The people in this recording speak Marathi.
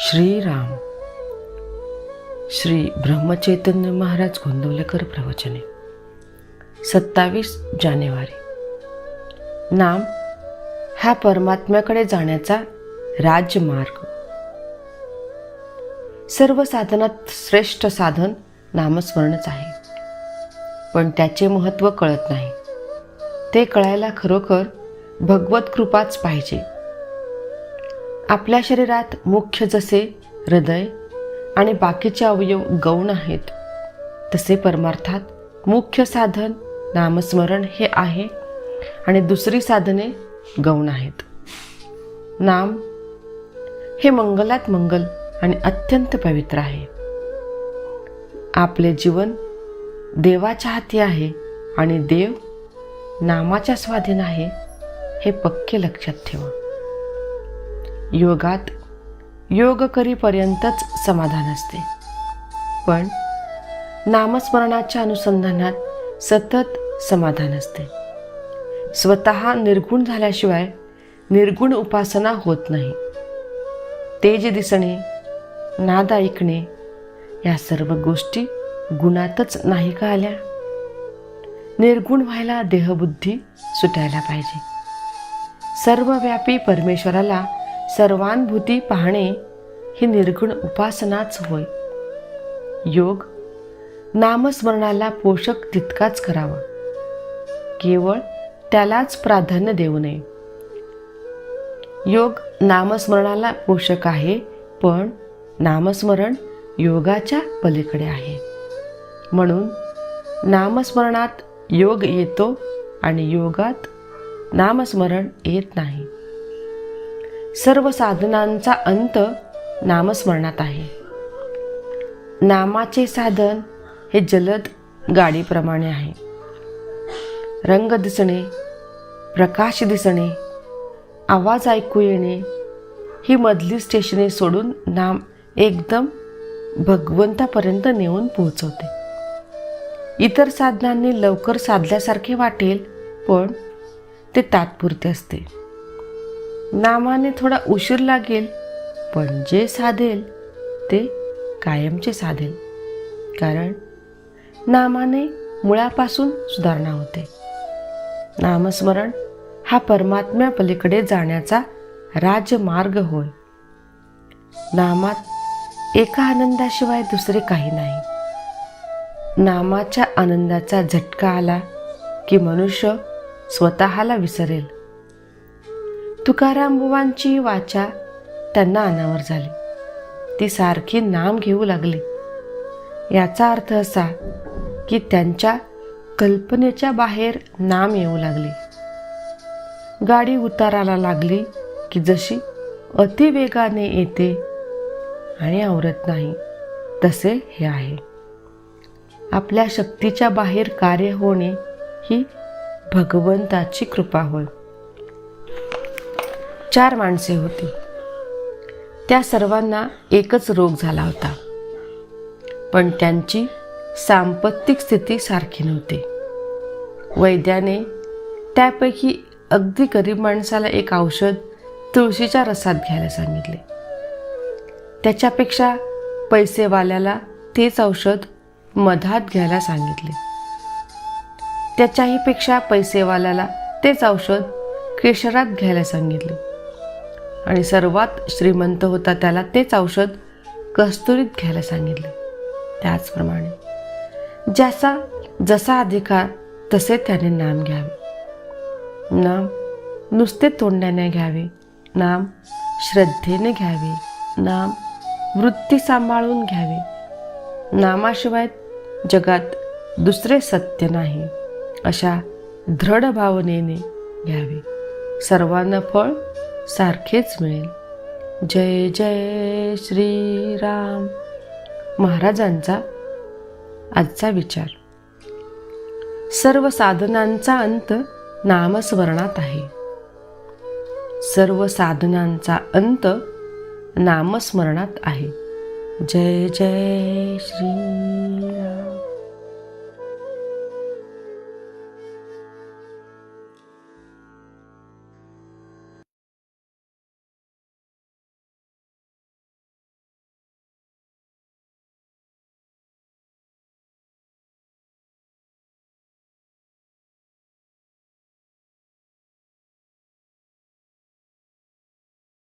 श्रीराम. श्री ब्रह्मचैतन्य महाराज गोंदवलेकर प्रवचने. सत्तावीस जानेवारी. नाम हा परमात्म्याकडे जाण्याचा राजमार्ग. सर्व साधनात श्रेष्ठ साधन नामस्मरणच आहे. पण त्याचे महत्त्व कळत नाही. ते कळायला खरोखर भगवत कृपाच पाहिजे. आपल्या शरीरात मुख्य जसे हृदय आणि बाकीचे अवयव गौण आहेत तसे परमार्थात मुख्य साधन नामस्मरण हे आहे आणि दुसरी साधने गौण आहेत. नाम हे मंगलात मंगल आणि अत्यंत पवित्र आहे. आपले जीवन देवाच्या हाती आहे आणि देव नामाच्या स्वाधीन आहे हे पक्के लक्षात ठेवा. योगात योग करीपर्यंतच समाधान असते. पण नामस्मरणाच्या अनुसंधानात सतत समाधान असते. स्वतः निर्गुण झाल्याशिवाय निर्गुण उपासना होत नाही. तेज दिसणे नाद ऐकणे या सर्व गोष्टी गुणातच नाही का आल्या? निर्गुण व्हायला देहबुद्धी सुटायला पाहिजे. सर्वव्यापी परमेश्वराला सर्वानुभूती पाहणे ही निर्गुण उपासनाच होय. योग नामस्मरणाला पोषक तितकाच करावा. केवळ त्यालाच प्राधान्य देऊ नये. योग नामस्मरणाला पोषक आहे पण नामस्मरण योगाच्या पलीकडे आहे. म्हणून नामस्मरणात योग येतो आणि योगात नामस्मरण येत नाही. सर्व साधनांचा अंत नामस्मरणात आहे. नामाचे साधन हे जलद गाडीप्रमाणे आहे. रंग दिसणे प्रकाश दिसणे आवाज ऐकू येणे ही मधली स्टेशने सोडून नाम एकदम भगवंतापर्यंत नेऊन पोहोचवते. इतर साधनांनी लवकर साधल्यासारखे वाटेल पण ते तात्पुरते असते. नामाने थोडा उशीर लागेल पण जे साधेल ते कायमचे साधेल. कारण नामाने मुळापासून सुधारणा होते. नामस्मरण हा परमात्म्या पलीकडे जाण्याचा राजमार्ग होय. नामात एका आनंदाशिवाय दुसरे काही नाही. नामाच्या आनंदाचा झटका आला की मनुष्य स्वतःला विसरेल. तुकारामबुवांची वाचा त्यांना अनावर झाली. ती सारखी नाम घेऊ लागली. याचा अर्थ असा की त्यांच्या कल्पनेच्या बाहेर नाम येऊ लागले. गाडी उताराला लागली की जशी अतिवेगाने येते आणि आवरत नाही तसे हे आहे. आपल्या शक्तीच्या बाहेर कार्य होणे ही भगवंताची कृपा होय. चार माणसे होती. त्या सर्वांना एकच रोग झाला होता. पण त्यांची सांपत्तिक स्थिती सारखी नव्हती. वैद्याने त्यापैकी अगदी गरीब माणसाला एक औषध तुळशीच्या रसात घ्यायला सांगितले. त्याच्यापेक्षा पैसेवाल्याला तेच औषध मधात घ्यायला सांगितले. त्याच्याही पेक्षा पैसेवाल्याला तेच औषध केशरात घ्यायला सांगितले. आणि सर्वात श्रीमंत होता त्याला तेच औषध कस्तुरीत घ्यायला सांगितले. त्याचप्रमाणे ज्याचा जसा अधिकार तसे त्याने नाम घ्यावे. नाम नुसते तोंडाने घ्यावे. नाम श्रद्धेने घ्यावे. नाम वृत्ती सांभाळून घ्यावे. नामाशिवाय जगात दुसरे सत्य नाही अशा दृढ भावनेने घ्यावे. सर्वांना फळ सारखेच मिळेल. जय जय श्रीराम. महाराजांचा आजचा विचार. सर्व साधनांचा अंत नामस्मरणात आहे. सर्व साधनांचा अंत नामस्मरणात आहे. जय जय श्री